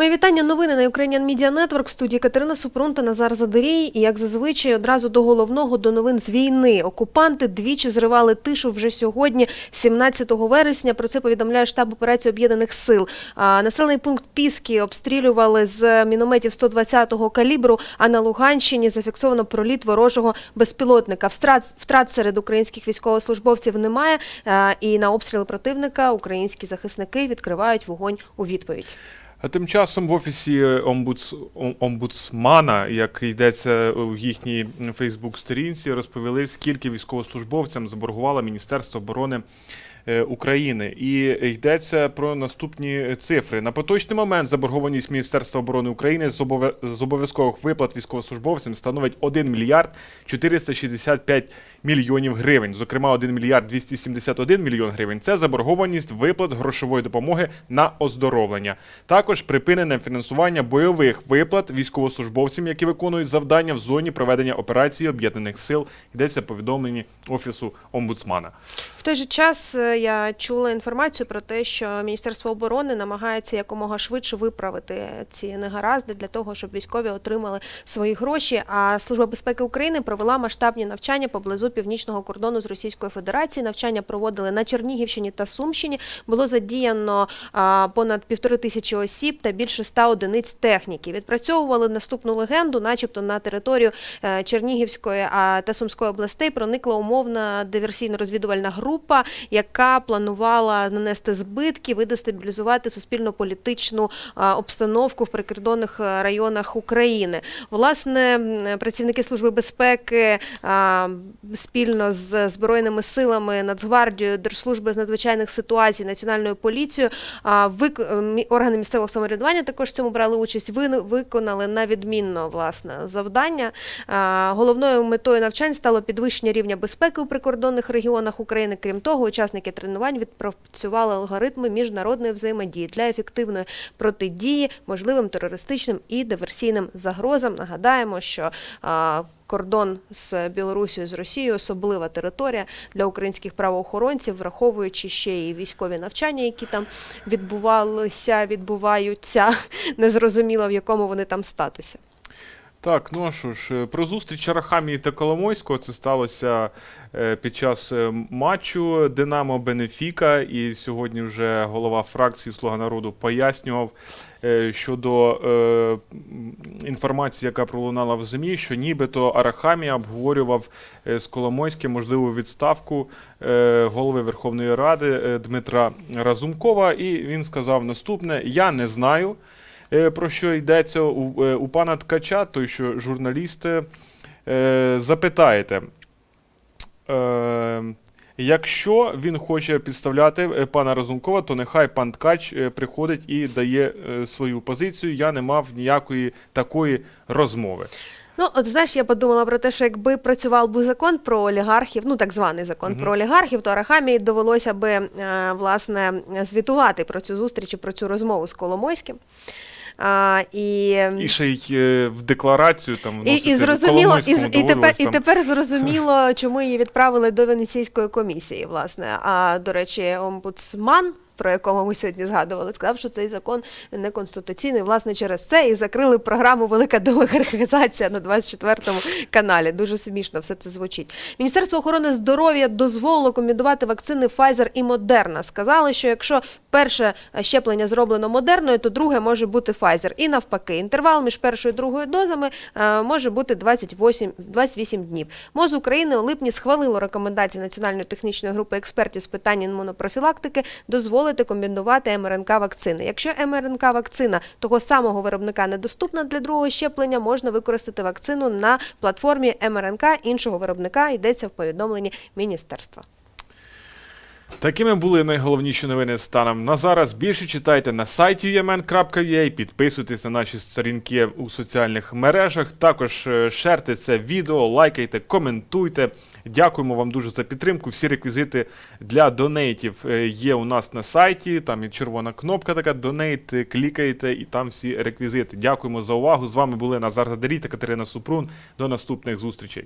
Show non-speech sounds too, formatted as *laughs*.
Мої вітання. Новини на Ukrainian Media Network. В студії Катерина Супрун та Назар Задерій. І як зазвичай, одразу до головного до новин з війни. Окупанти двічі зривали тишу вже сьогодні, 17 вересня. Про це повідомляє штаб операції Об'єднаних Сил. Населений пункт Піски обстрілювали з мінометів 120-го калібру. А на Луганщині зафіксовано проліт ворожого безпілотника. Втрат, втрат серед українських військовослужбовців немає. І на обстріли противника українські захисники відкривають вогонь у відповідь. А тим часом в офісі омбудс... омбудсмана, як йдеться у їхній Фейсбук-сторінці, розповіли, скільки військовослужбовцям заборгувало Міністерство оборони е, України. І йдеться про наступні цифри. На поточний момент заборгованість Міністерства оборони України з обов'я- обов'язкових виплат військовослужбовцям становить 1 мільярд 465 мільйонів гривень. Зокрема, 1 мільярд 271 мільйон гривень це заборгованість виплат грошової допомоги на оздоровлення. Також припинене фінансування бойових виплат військовослужбовцям, які виконують завдання в зоні проведення операції об'єднаних сил. Йдеться повідомлені офісу омбудсмана. В той же час е, я чула інформацію про те, що Міністерство оборони намагається якомога швидше виправити ці негаразди для того, щоб військові отримали свої гроші. А Служба безпеки України провела масштабні навчання поблизу північного кордону з Російською Федерацією. Навчання проводили на Чернігівщині та Сумщині. Було задіяно понад півтори тисячі осіб та більше ста одиниць техніки. Відпрацьовували наступну легенду, начебто на територію е, Чернігівської та Сумської областей проникла умовна диверсійно-розвідувальна група, яка планувала нанести збитки, і дестабілізувати суспільно-політичну обстановку в прикордонних е, районах України. Власне, працівники служби безпеки спільно з збройними силами, Нацгвардією, Держслужбою з надзвичайних ситуацій, Національною поліцією, е, органи місцевого самоврядування також в цьому брали участь. Ви виконали на відмінно власне завдання. Головною метою навчань стало підвищення рівня безпеки у прикордонних регіонах України. Крім того, учасники тренувань відпрацювали алгоритми міжнародної взаємодії для ефективної протидії можливим терористичним і диверсійним загрозам. Нагадаємо, що Кордон з Білорусією з Росією особлива територія для українських правоохоронців, враховуючи ще і військові навчання, які там відбувалися, відбуваються. *laughs* Незрозуміло в якому вони там статусі. Так, ну а що ж, е, про зустріч Арахамії та Коломойського це сталося е, під час е, матчу Динамо Бенефіка. І сьогодні вже голова фракції Слуга народу пояснював щодо інформації, яка пролунала в ЗМІ, що нібито Арахамія обговорював з Коломойським можливу відставку голови Верховної Ради Дмитра Разумкова. І він сказав наступне: Я не знаю. Е, про що йдеться у, е, у пана Ткача, той, що журналісти, е, запитаєте. Е, Якщо він хоче підставляти пана Разумкова, то нехай пан Ткач приходить і дає свою позицію. Я не мав ніякої такої розмови. Ну, от знаєш, я подумала про те, що якби працював би закон про олігархів, ну так званий закон Мгм. про олігархів, то Арахамії довелося би власне звітувати про цю зустріч і про цю розмову з Коломойським. А, і, І ще й е, в декларацію там і, і зрозуміло, і, і, тепер, і тепер *laughs* зрозуміло, чому її відправили до Венеційської комісії. Власне, а до речі, омбудсман. Про якому ми сьогодні згадували, сказав, що цей закон неконституційний. Власне, через це і закрили програму Велика деолігархізація на 24-му каналі. Дуже смішно все це звучить. Міністерство охорони здоров'я дозволило комбінувати вакцини Pfizer і Moderna. Сказали, що якщо перше щеплення зроблено модерною, то друге може бути Pfizer. І навпаки, інтервал між першою і другою дозами е, може бути 28, 28 днів. МОЗ України у липні схвалило рекомендації Національної технічної групи експертів з питань імунопрофілактики дозволити комбінувати МРНК вакцини. Якщо МРНК вакцина того самого виробника недоступна для другого щеплення, можна використати вакцину на платформі МРНК іншого виробника. Йдеться в повідомленні міністерства. Такими були найголовніші новини станом на зараз. Більше читайте на сайті umn.ua, підписуйтесь на наші сторінки у соціальних мережах. Також е, шерте це відео, лайкайте, коментуйте. Дякуємо вам дуже за підтримку. Всі реквізити для донейтів е, є у нас на сайті. Там є червона кнопка така донейт. е, Клікаєте і там всі реквізити. Дякуємо за увагу. З вами були Назар Задарій та Катерина Супрун. До наступних зустрічей.